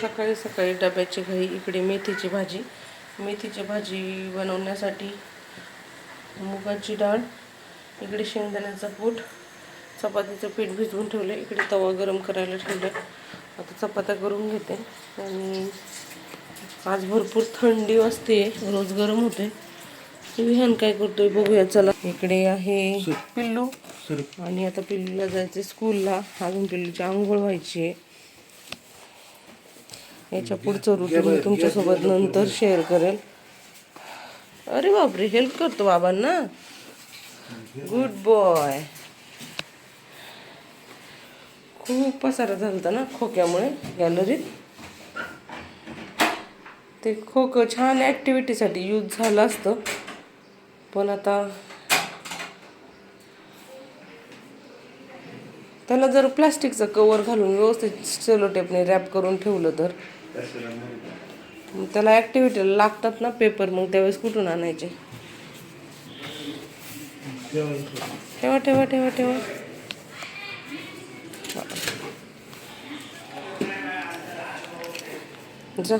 सकाळी सकाळी डब्याची घाई इकडे मेथीची भाजी. मेथीची भाजी बनवण्यासाठी मुगाची डाळ इकडे शेंगदाण्याचा कूट चपातीचं पीठ भिजवून ठेवलं इकडे तवा गरम करायला ठेवलं. आता चपात्या करून घेते. आणि आज भरपूर थंडी वाजते रोज गरम होते. विहान काय करतोय बघूया चला. इकडे आहे पिल्लू. आणि आता पिल्लूला जायचं स्कूलला अजून पिल्लूची आंघोळ व्हायची आहे याच्या पुढचं रुटीन मी तुमच्यासोबत नंतर शेअर करेल. अरे बापरे हेल्प करतो बाबांना. गुड बॉय खूप पसारा झालता ना खोक्यामुळे गॅलरीत ते. खोकं छान ॲक्टिव्हिटीसाठी यूज झालं असतं. पण आता त्याला जर प्लास्टिकचं कवर घालून व्यवस्थित सेलो टेपने रॅप करून ठेवलं तर? त्याला ॲक्टिव्हिटीला लागतात ना पेपर मग त्यावेळेस कुठून आणायचे? ठेवा ठेवा ठेवा ठेवा. जा.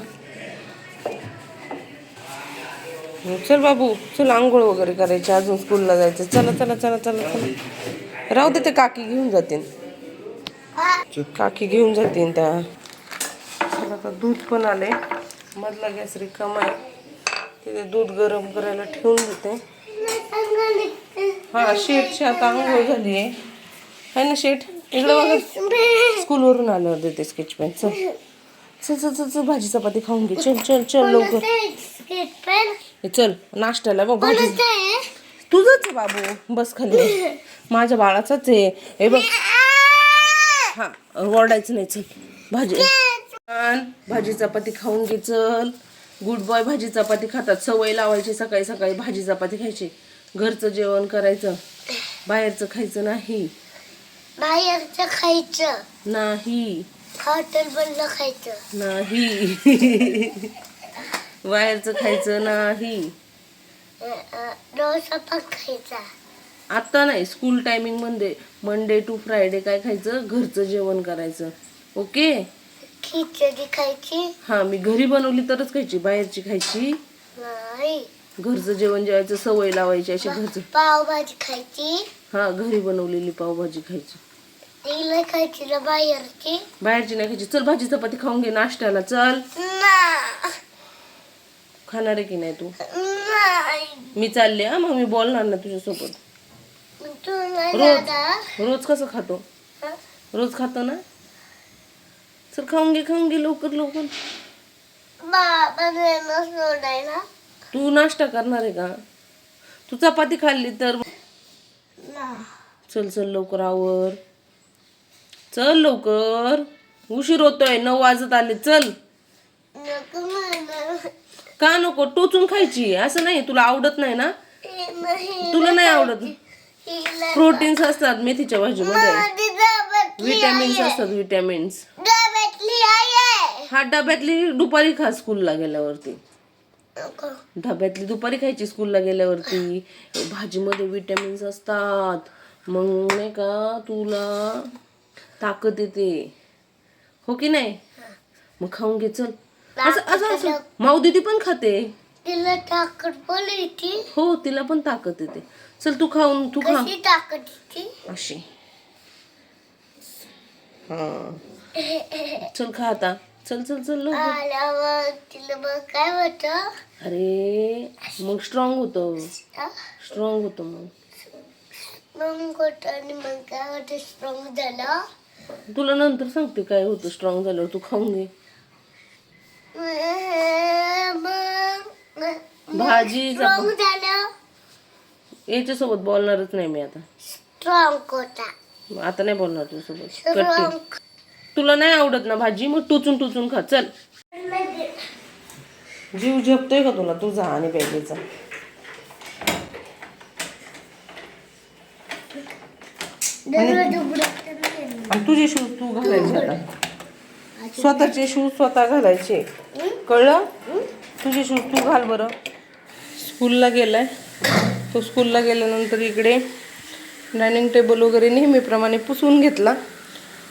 चल बाबू चल आंघोळ वगैरे करायची अजून स्कूलला जायचं चला चला चला चला चला. राहू दे ते काकी घेऊन जातील. काकी घेऊन जातील त्या. आता दूध पण आले मधला गॅस रिकामा आहे. तिथे दूध गरम करायला ठेवून देते. हा शेटची आता आंघोळ झाली आहे. ना शेट इकडे बघा. स्कूलवरून आल्यावर देते स्केच पेन चल. चल चल चल चल भाजी चपाती खाऊन घे. चल चल चल लवकर. हे चल नाश्त्याला बघ भाजी. तुझंच आहे बाबू. बस खाली माझ्या बाळाचाच आहे. हे बघ. हा ओरडायचं नाही चल. भाजी. भाजी चपाती खाऊन घे चल. गुड बॉय भाजी चपाती खातात. सवय लावायची सकाळी सकाळी भाजी चपाती खायची. घरचं जेवण करायचं. बाहेरचं खायचं नाही. बाहेरचं खायचं. नाही. हॉटेल बनलं खायचं. नाही. बाहेरचं खायचं नाही. अ- अ, डोसा पण खायचा. आता नाही स्कूल टायमिंगमध्ये मंडे टू फ्रायडे काय खायचं? घरचं जेवण करायचं. ओके खिचडी खायची. हा मी घरी बनवली तरच खायची बाहेरची खायची. नाही. घरचं जेवण जेवायचं सवय लावायची अशी घरचं. पावभाजी खायची. हा घरी बनवलेली पावभाजी खायची. ती नाही खायची ना बाहेरची. बाहेरची नाही खायची. चल भाजी चपाती खाऊन घे नाश्त्याला चल. ना- खाणार आहे की नाही तू? नाही. मी चालले हा मग मी बोलणार ना तुझ्यासोबत. तू नाही रोज. दादा रोज कसं खातो? रोज खातो ना? चल खाऊन घे खाऊन घे लवकर लवकर. बाबा तू नाश्ता करणार आहे का? तू चपाती खाल्ली तर चल चल लवकर आवर. चल लवकर. उशीर होतोय नऊ वाजत आले चल. का नको? टोचून खायची. असं नाही तुला आवडत नाही ना? तुला नाही आवडत? प्रोटीन्स असतात मेथीच्या भाजीमध्ये. विटॅमिन्स. असतात विटॅमिन्स. हा डब्यातली दुपारी खा स्कूलला गेल्यावरती. डब्यातली दुपारी खायची स्कूलला गेल्यावरती. भाजीमध्ये विटॅमिन्स असतात. मग नाही का तुला ताकद येते. हो की नाही? मग खाऊन घे चल. असं असं असं. माऊ दीदी पण खाते. तिला ताकद बोलायची हो तिला पण ताकद येते. चल तू खाऊन तू खा. कशी ताकद येते? अशी. हा. चल खा आता. चल चल चल लवकर. आल्यावर तिला मग काय होत? अरे मग स्ट्रॉंग होतं. स्ट्रॉंग होतं मग. मग होत आणि मग काय होत? स्ट्रॉंग झालं. तुला नंतर सांगते काय होतं स्ट्रॉंग झाल्यावर तू खाऊन घे. मग भाजी स्ट्रॉंग झालं. याच्यासोबत बोलणारच नाही मी आता. स्ट्रॉंग होता. आता नाही बोलणार तुझ्यासोबत. कट्टी स्ट्रॉंग तुला नाही आवडत ना भाजी? मग टुचून टुचून खा. चल. जीव झेपतोय का तुला? तुझा आणि बॅगेचा. आणि तुझे शूज तू घालायचे आता. स्वतःचे शूज स्वतः घालायचे. कळलं? तुझे शूज तू घाल बरं. स्कूलला गेलाय. तो स्कूलला गेल्यानंतर इकडे डायनिंग टेबल वगैरे नेहमीप्रमाणे पुसून घेतला.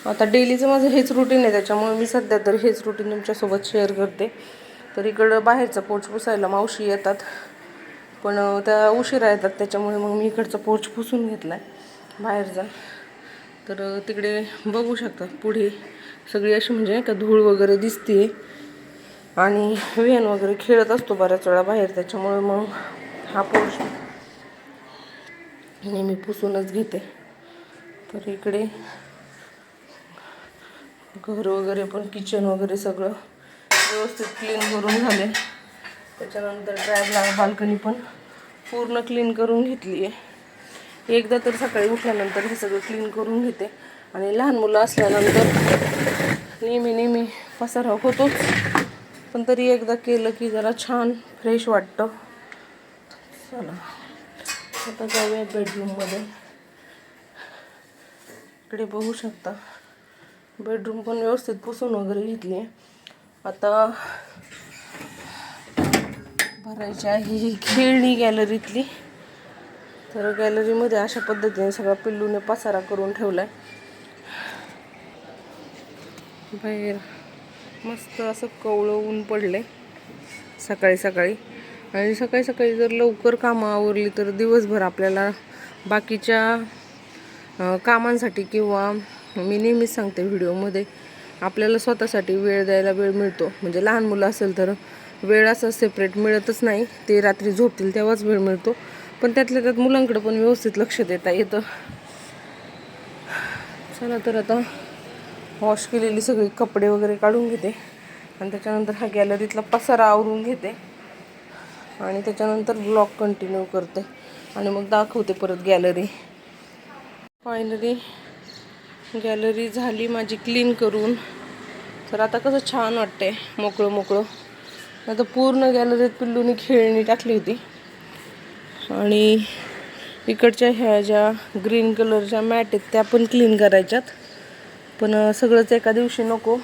आता डेलीचं माझं हेच रुटीन आहे त्याच्यामुळे मी सध्या तर हेच रुटीन तुमच्यासोबत शेअर करते. तर इकडं बाहेरचं पोच पुसायला मावशी येतात. पण त्या उशिरा येतात त्याच्यामुळे मग मी इकडचा पोच पुसून घेतला आहे बाहेरचा. तर तिकडे बघू शकता पुढे. सगळी अशी म्हणजे का धूळ वगैरे दिसते आणि वेन वगैरे खेळत असतो बऱ्याच वेळा बाहेर त्याच्यामुळे मग हा पोर्च नेहमी पुसूनच घेते. तर इकडे घर वगैरे पण किचन वगैरे सगळं व्यवस्थित क्लीन करून झाले. त्याच्यानंतर ड्रायव्हला बाल्कनी पण पूर्ण क्लीन करून घेतली आहे एकदा तर सकाळी उठल्यानंतर हे सगळं क्लीन करून घेते. आणि लहान मुलं असल्यानंतर नेहमी नेहमी पसारा होतोच. पण तरी एकदा केलं की जरा छान फ्रेश वाटतं. चला आता जाऊया बेडरूममध्ये इकडे बघू शकता. बेडरूम पण व्यवस्थित पुसून वगैरे घेतली. आहे आता भरायची आहे ही खेळणी गॅलरीतली तर गॅलरीमध्ये अशा पद्धतीने सगळा पिल्लूने पसारा करून ठेवला आहे बाहेर मस्त असं कवळं ऊन पडले सकाळी सकाळी. आणि सकाळी सकाळी जर लवकर कामं आवरली तर दिवसभर आपल्याला बाकीच्या कामांसाठी किंवा मी नेहमीच सांगते व्हिडिओमध्ये आपल्याला स्वतःसाठी वेळ द्यायला वेळ मिळतो. म्हणजे लहान मुलं असेल तर वेळ असा सेपरेट मिळतच नाही. ते रात्री झोपतील तेव्हाच वेळ मिळतो. पण त्यातल्या त्यात मुलांकडे पण व्यवस्थित लक्ष देता येतं. चला तर आता वॉश केलेली सगळी कपडे वगैरे काढून घेते. आणि त्याच्यानंतर हा गॅलरीतला पसारा आवरून घेते. आणि त्याच्यानंतर ब्लॉग कंटिन्यू करते. आणि मग दाखवते परत गॅलरी फायनली गॅलरी झाली माझी क्लीन करून. तर आता कसं छान वाटतंय मोकळं मोकळं. आता पूर्ण गॅलरीत पिल्लूनी खेळणी टाकली होती. आणि इकडच्या ह्या ज्या ग्रीन कलरच्या मॅट आहेत त्या पण क्लीन करायच्यात. पण सगळंच एका दिवशी नको.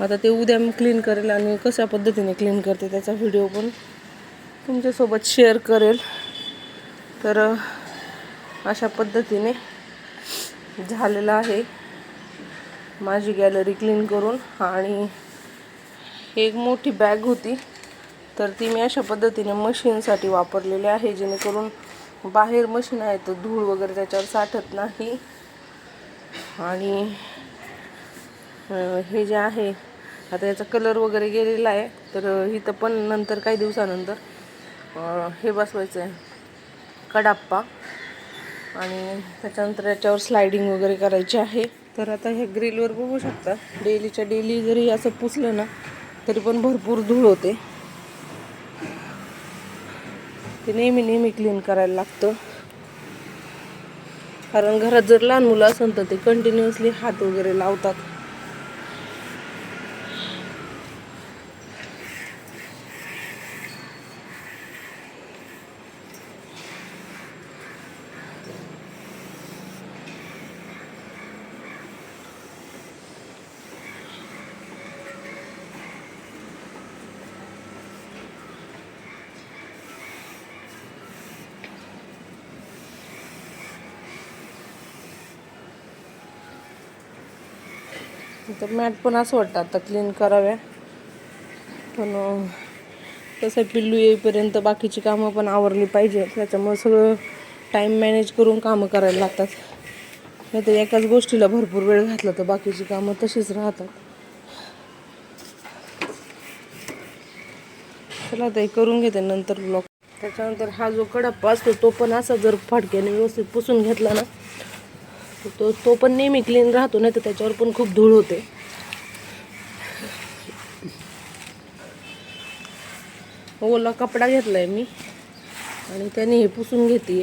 आता ते उद्या मी क्लीन करेल आणि कशा पद्धतीने क्लीन करते त्याचा व्हिडिओ पण तुमच्यासोबत शेअर करेल. तर अशा पद्धतीने झालेलं आहे. माझी गॅलरी क्लीन करून आणि एक मोठी बॅग होती. तर ती मी अशा पद्धतीने मशीनसाठी वापरलेली आहे जेणेकरून बाहेर मशीन आहे तर धूळ वगैरे त्याच्यावर साठत नाही. आणि हे जे आहे आता याचा कलर वगैरे गेलेला आहे तर इथं पण नंतर काही दिवसानंतर हे बसवायचं आहे कडाप्पा. आणि त्याच्यानंतर याच्यावर स्लायडिंग वगैरे करायची आहे. तर आता हे ग्रिलवर बघू शकता. डेलीच्या डेली जरी असं पुसलं ना तरी पण भरपूर धूळ होते. ते नेहमी नेहमी क्लीन करायला लागतं. कारण घरात जर लहान मुलं असेल तर ते कंटिन्युअसली हात वगैरे लावतात. तर मॅट पण असं वाटतं आता क्लीन कराव्या पण तसं पिल्लू येईपर्यंत बाकीची कामं पण आवरली पाहिजे. त्याच्यामुळे सगळं टाईम मॅनेज करून कामं करायला लागतात. नाही तर एकाच गोष्टीला भरपूर वेळ घातला तर बाकीची कामं तशीच राहतात. चला ते करून घेते नंतर ब्लॉक त्याच्यानंतर हा जो कडप्पा असतो तो पण असा जर फाटक्याने व्यवस्थित पुसून घेतला ना तो तो पण नेहमी क्लीन राहतो नाही तर त्याच्यावर पण खूप धूळ होते. ओला कपडा घेतलाय मी. आणि त्याने हे पुसून घेते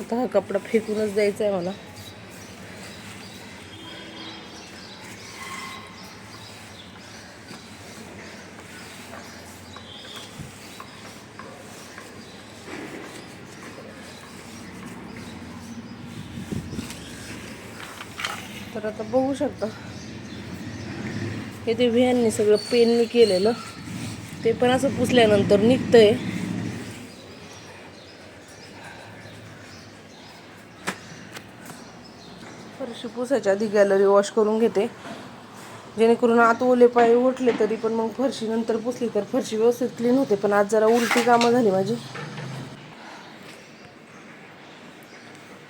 आता हा कपडा फेकूनच द्यायचा आहे मला. तर आता बघू शकता. हे ते व्हॅनने सगळं पेननी केलेलं. ते पण असं पुसल्यानंतर निघतंय. फरशी पुसायच्या आधी गॅलरी वॉश करून घेते. जेणेकरून आत ओले पाय उठले तरी पण मग फरशी नंतर पुसली तर फरशी व्यवस्थित क्लीन होते. पण आज जरा उलटी कामं झाली माझी.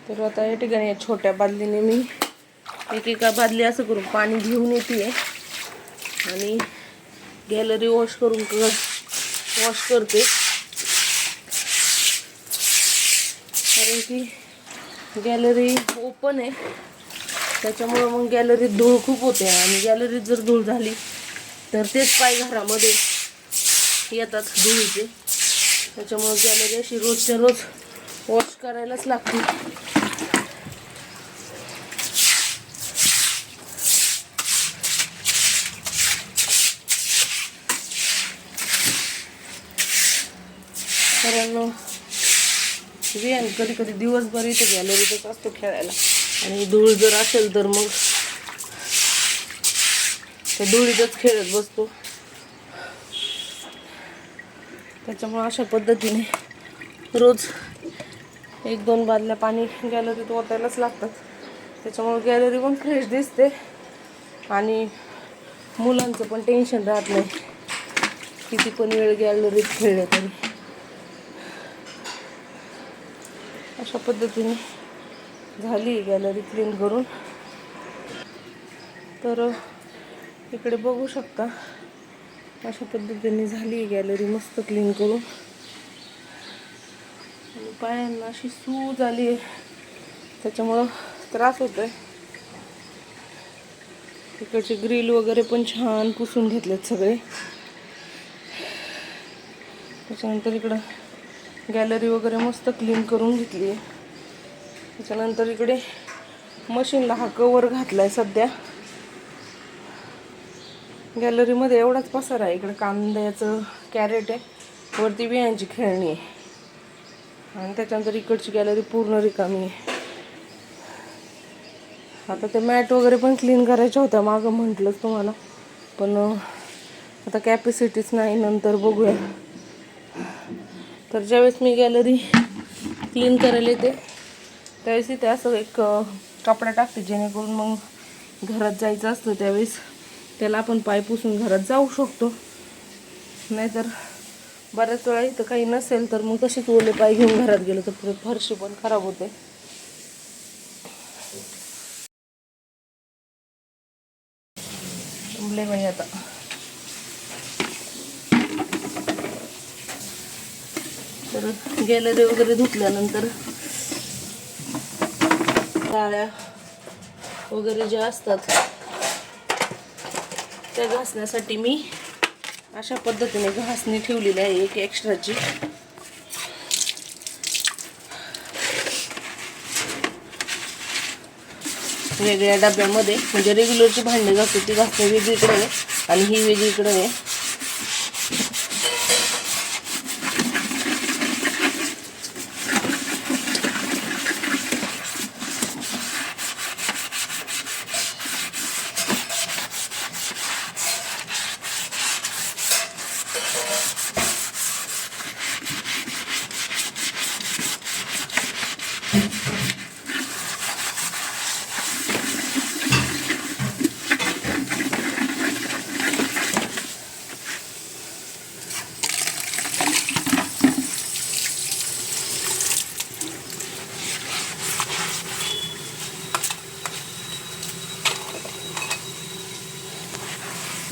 तर आता या ठिकाणी या छोट्या बादलीने मी एक एका बादली असं करून पाणी घेऊन येते. आणि गॅलरी वॉश करून वॉश करते. कारण की गॅलरी ओपन आहे. त्याच्यामुळं मग गॅलरीत धूळ खूप होते. आणि गॅलरीत जर धूळ झाली तर तेच पाय घरामध्ये येतात धुळीचे. त्याच्यामुळं गॅलरी अशी रोजच्या रोज वॉश करायलाच लागते कारण विहान कधी कधी दिवसभर इथं गॅलरीतच असतो खेळायला. आणि धूळ जर असेल तर मग त्या धुळीतच खेळत बसतो. त्याच्यामुळे अशा पद्धतीने रोज एक दोन बादल्या पाणी गॅलरीत ओतायलाच लागतात. त्याच्यामुळे गॅलरी पण फ्रेश दिसते आणि मुलांचं पण टेन्शन राहत नाही. किती पण वेळ गॅलरीत खेळले तरी. अशा पद्धतीने झाली गॅलरी क्लीन करून. तर इकडे बघू शकता अशा पद्धतीने झाली गॅलरी मस्त क्लीन करून. आणि पायांना अशी सूज आली आहे. त्याच्यामुळं त्रास होतोय. इकडचे ग्रिल वगैरे पण छान पुसून घेतलेत सगळे. त्याच्यानंतर इकडं गॅलरी वगैरे मस्त क्लीन करून घेतली आहे. त्याच्यानंतर इकडे मशीनला हा कवर घातला आहे सध्या. गॅलरीमध्ये एवढाच पसार आहे. इकडे कांद्याचं कॅरेट आहे. वरती बियांची खेळणी आहे. आणि त्याच्यानंतर इकडची गॅलरी पूर्ण रिकामी आहे. आता ते मॅट वगैरे पण क्लीन करायच्या होत्या. मागं म्हटलंच तुम्हाला. पण आता कॅपॅसिटीच नाही. नंतर बघूया. तर ज्यावेळेस मी गॅलरी क्लीन करायला येते त्यावेळेस इथे असं एक कपडा टाकते जेणेकरून मग घरात जायचं असतं त्यावेळेस त्याला आपण पाय पुसून घरात जाऊ शकतो. नाहीतर बऱ्याच वेळा इथं काही नसेल तर मग तसेच ओले पाय घेऊन घरात गेलो तर पुढे फरशी पण खराब होते. बाई आता तर गॅलरी वगैरे धुतल्यानंतर टाळ्या वगैरे ज्या असतात त्या घासण्यासाठी मी अशा पद्धतीने घासणी ठेवलेली आहे एक एक्स्ट्राची वेगळ्या डब्यामध्ये म्हणजे रेग्युलरची भांडी घासते ती घासणी वेगळीकडे आहे आणि ही वेगळीकडे आहे.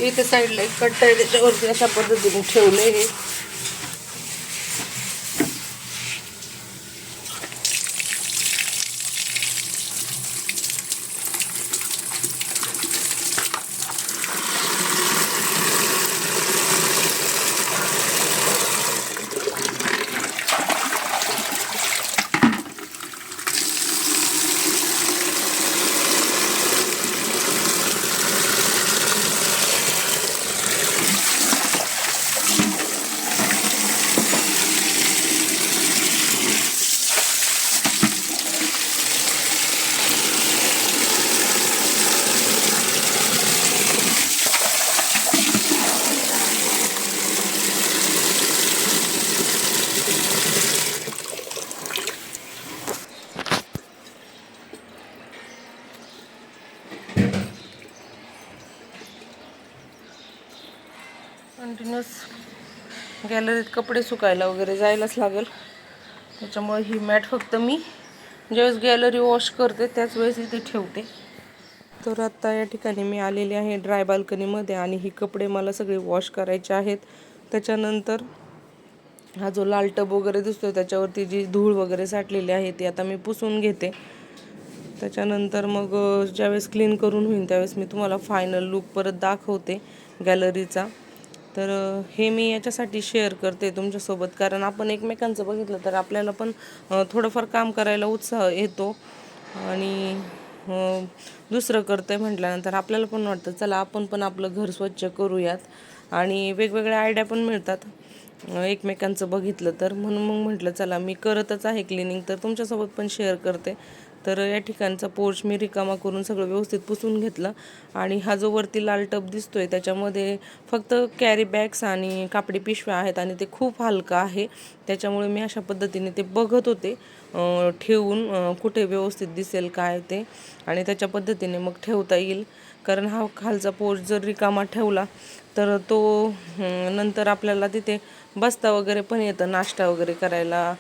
इथे साईडला एक कट्टा आहे त्याच्यावरती अशा पद्धतीने ठेवले हे. कंटिन्युअस गॅलरीत कपडे सुकायला वगैरे जायलाच लागेल. त्याच्यामुळे ही मॅट फक्त मी ज्यावेळेस गॅलरी वॉश करते त्याच वेळेस इथे ठेवते. तर आत्ता या ठिकाणी मी आलेले आहे ड्राय बाल्कनीमध्ये आणि ही कपडे मला सगळे वॉश करायचे आहेत. त्याच्यानंतर हा जो लाल टब वगैरे दिसतोय त्याच्यावरती जी धूळ वगैरे साठलेली आहे ती आता मी पुसून घेते. त्याच्यानंतर मग ज्यावेळेस क्लीन करून होईल त्यावेळेस मी तुम्हाला फायनल लुक परत दाखवते गॅलरीचा तर हे मी याच्यासाठी शेअर करते तुमच्यासोबत. कारण आपण एकमेकांचं बघितलं तर आपल्याला पण थोडंफार काम करायला उत्साह येतो. आणि दुसरं करते म्हटल्यानंतर आपल्याला पण वाटतं चला आपण पण आपलं घर स्वच्छ करूयात. आणि वेगवेगळ्या आयडिया पण मिळतात. एकमेकांचं बघितलं तर. म्हणून मग म्हटलं चला मी करतच आहे क्लिनिंग तर तुमच्यासोबत पण शेअर करते. तर या ठिकाणचा पोर्च मी रिकामा करून सगळं व्यवस्थित पुसून घेतलं. आणि हा जो वरती लाल टब दिसतोय त्याच्यामध्ये फक्त कॅरी बॅग्स आणि कापडी पिशव्या आहेत आणि ते खूप हलकं आहे. त्याच्यामुळे मी अशा पद्धतीने ते बघत होते. ठेवून कुठे व्यवस्थित दिसेल काय ते. आणि त्याच्या पद्धतीने मग ठेवता येईल. कारण हा खालचा पोर्च जर रिकामा ठेवला तर तो नंतर आपल्याला तिथे बसता वगैरे पण येतं नाश्ता वगैरे करायला.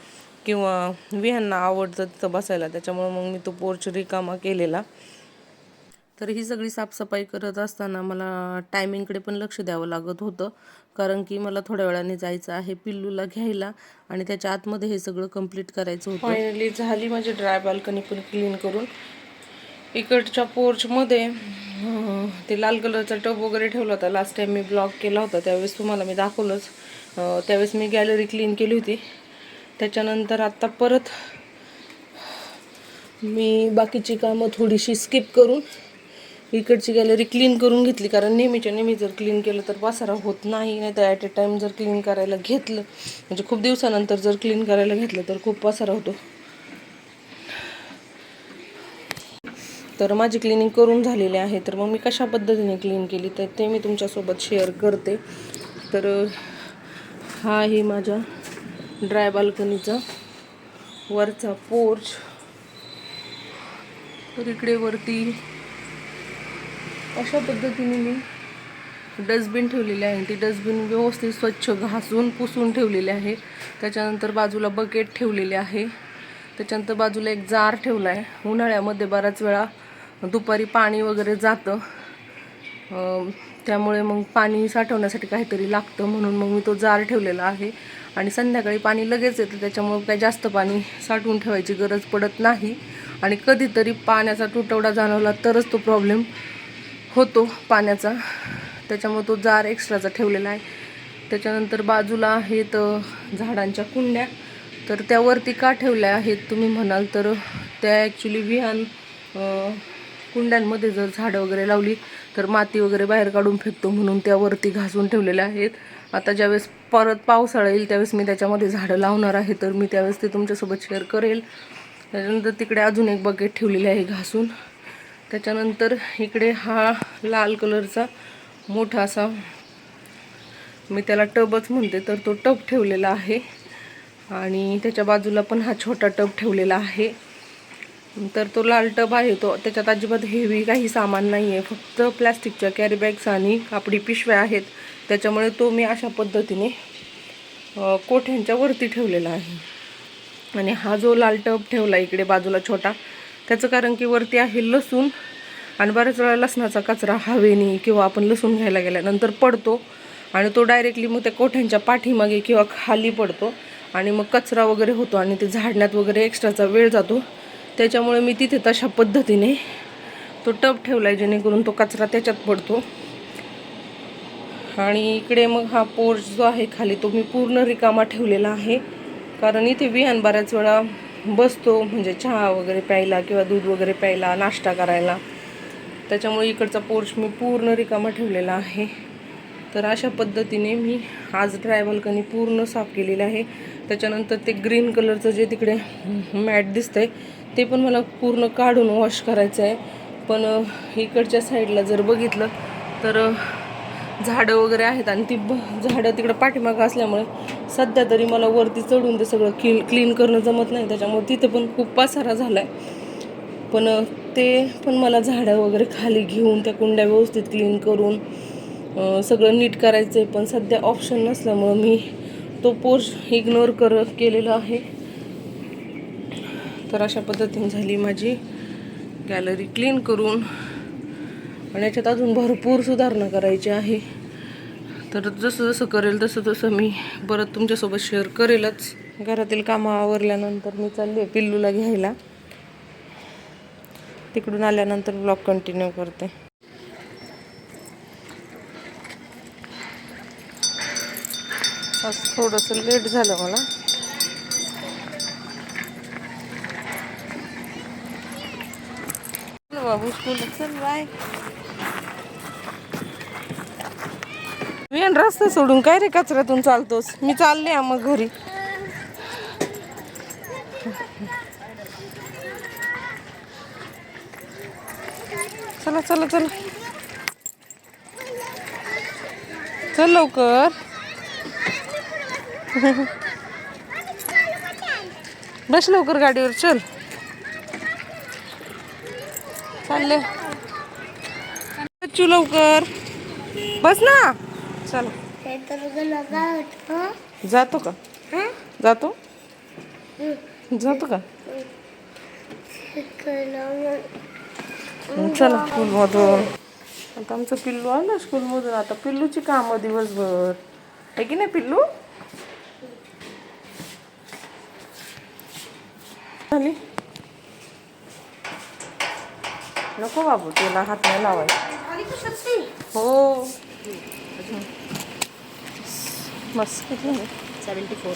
किंवा विहांना आवडतं तिथं बसायला त्याच्यामुळे मग मी तो पोर्च रिकामा केलेला. तर ही सगळी साफसफाई करत असताना मला टायमिंगकडे पण लक्ष द्यावं लागत होतं. कारण की मला थोड्या वेळाने जायचं आहे पिल्लूला घ्यायला आणि त्याच्या आतमध्ये हे सगळं कंप्लीट करायचं होतं. फायनली झाली माझी ड्राय बाल्कनी पण क्लीन करून. इकडच्या पोर्चमध्ये ते लाल कलरचा टब वगैरे ठेवला होता. लास्ट टाइम मी ब्लॉग केला होता त्यावेळेस तुम्हाला मी दाखवलंच. त्यावेळेस मी गॅलरी क्लीन केली होती. त्याच्यानंतर आत्ता परत मी बाकीची कामं थोडीशी स्किप करून इकडची गॅलरी क्लीन करून घेतली. कारण नेहमीच्या नेहमी जर क्लीन केलं तर पसारा होत नाही. नाही तर ॲट अ टाईम जर क्लीन करायला घेतलं म्हणजे खूप दिवसानंतर जर क्लीन करायला घेतलं तर खूप पसारा होतो. तर माझी क्लिनिंग करून झालेली आहे. तर मग मी कशा पद्धतीने क्लीन केली तर ते मी तुमच्यासोबत शेअर करते. तर हा आहे माझ्या ड्राय बाल्कनीचा. वरचा पोर्च. तर इकडे वरती अशा पद्धतीने मी डस्टबिन ठेवलेली आहे. ती डस्टबिन व्यवस्थित स्वच्छ घासून पुसून ठेवलेली आहे. त्याच्यानंतर बाजूला बकेट ठेवलेले आहे. त्याच्यानंतर बाजूला एक जार ठेवला आहे. उन्हाळ्यामध्ये बऱ्याच वेळा दुपारी पाणी वगैरे जातं. त्यामुळे मग पाणी साठवण्यासाठी काहीतरी लागतं म्हणून मग मी तो जार ठेवलेला आहे. आणि संध्याकाळी पाणी लगेच येतं त्याच्यामुळे काही जास्त पाणी साठवून ठेवायची गरज पडत नाही. आणि कधीतरी पाण्याचा तुटवडा जाणवला तरच तो प्रॉब्लेम होतो पाण्याचा. त्याच्यामुळे तो जार एक्स्ट्राचा ठेवलेला आहे. त्याच्यानंतर बाजूला आहेत झाडांच्या कुंड्या. तर त्यावरती का ठेवल्या आहेत तुम्ही म्हणाल तर त्या ॲक्च्युली विहान कुंड्यांमध्ये जर झाडं वगैरे लावली तर माती वगैरे बाहेर काढून फेकतो म्हणून त्यावरती घासून ठेवलेल्या आहेत. आता ज्यावेळेस परत पावसाळा येईल त्यावेळेस मी त्याच्यामध्ये झाडं लावणार आहे तर मी त्यावेळेस ते तुमच्यासोबत शेअर करेल. त्याच्यानंतर तिकडे अजून एक बकेट ठेवलेली आहे घासून. त्याच्यानंतर इकडे हा लाल कलरचा मोठा असा मी त्याला टबच म्हणते तर तो टब ठेवलेला आहे. आणि त्याच्या बाजूला पण हा छोटा टब ठेवलेला आहे. तर तो लाल टब आहे तो. त्याच्यात अजिबात हेवी काही सामान नाही आहे फक्त प्लॅस्टिकच्या कॅरीबॅग्स आणि कापडी पिशव्या आहेत. त्याच्यामुळे तो मी अशा पद्धतीने कोठ्यांच्या वरती ठेवलेला आहे. आणि हा जो लाल टब ठेवला इकडे बाजूला छोटा त्याचं कारण की वरती आहे लसूण. आणि बऱ्याच वेळा लसणाचा कचरा हवेने किंवा आपण लसूण घ्यायला गेल्यानंतर पडतो. आणि तो डायरेक्टली मग त्या कोठ्यांच्या पाठीमागे किंवा खाली पडतो. आणि मग कचरा वगैरे होतो आणि ते झाडण्यात वगैरे एक्स्ट्राचा वेळ जातो. त्याच्यामुळे मी तिथे तशा पद्धतीने तो टब ठेवला आहे जेणेकरून तो कचरा त्याच्यात पडतो. आणि इकडे मग हा पोर्च जो आहे खाली तो मी पूर्ण रिकामा ठेवलेला आहे. कारण इथे विहान बऱ्याच वेळा बसतो म्हणजे चहा वगैरे प्यायला किंवा दूध वगैरे प्यायला नाश्ता करायला. त्याच्यामुळे इकडचा पोर्च मी पूर्ण रिकामा ठेवलेला आहे. तर अशा पद्धतीने मी आज ड्राय बाल्कनी पूर्ण साफ केलेलं आहे. त्याच्यानंतर ते ग्रीन कलरचं जे तिकडे मॅट दिसतंय ते पण मला पूर्ण काढून वॉश करायचं आहे पण इकडच्या साईडला जर बघितलं तर झाडं वगैरे आहेत आणि ती ब झाडं तिकडं पाठीमागं असल्यामुळे सध्या तरी मला वरती चढून ते सगळं क्लीन क्लीन करणं जमत नाही. त्याच्यामुळे तिथं पण खूप पसारा झाला आहे पण ते पण मला झाडं वगैरे खाली घेऊन त्या कुंड्या व्यवस्थित क्लीन करून सगळं नीट करायचं आहे पण सध्या ऑप्शन नसल्यामुळं मी तो पोर्श इग्नोर कर केलेला आहे. तर अशा पद्धतीने झाली माझी गॅलरी क्लीन करून. आणि याच्यात अजून भरपूर सुधारणा करायची आहे. तर जसं जसं करेल तसं तसं मी परत तुमच्यासोबत शेअर करेलच. घरातील कामं आवरल्यानंतर मी चालले पिल्लूला घ्यायला. तिकडून आल्यानंतर ब्लॉग कंटिन्यू करते. आज थोडंसं लेट झालं मला चल बाबू स्कूल चल बाय विहान रस्ता सोडून काय रे कचऱ्यातून चालतोस? मी चालले मग घरी. चला चला चला. चल लवकर. बस लवकर गाडीवर चल. चालले. बच्चू लवकर. बस ना. चला. काय जातो का? जातो? जातो का? चला स्कूलमधून. आता आमचं पिल्लू आलं स्कूलमधून. आता पिल्लूची कामं दिवसभर. आहे की नाही पिल्लू? झाली? नको बाबू त्याला हात नाही लावायचा. हो. मस्त किती सेवन्टी फोर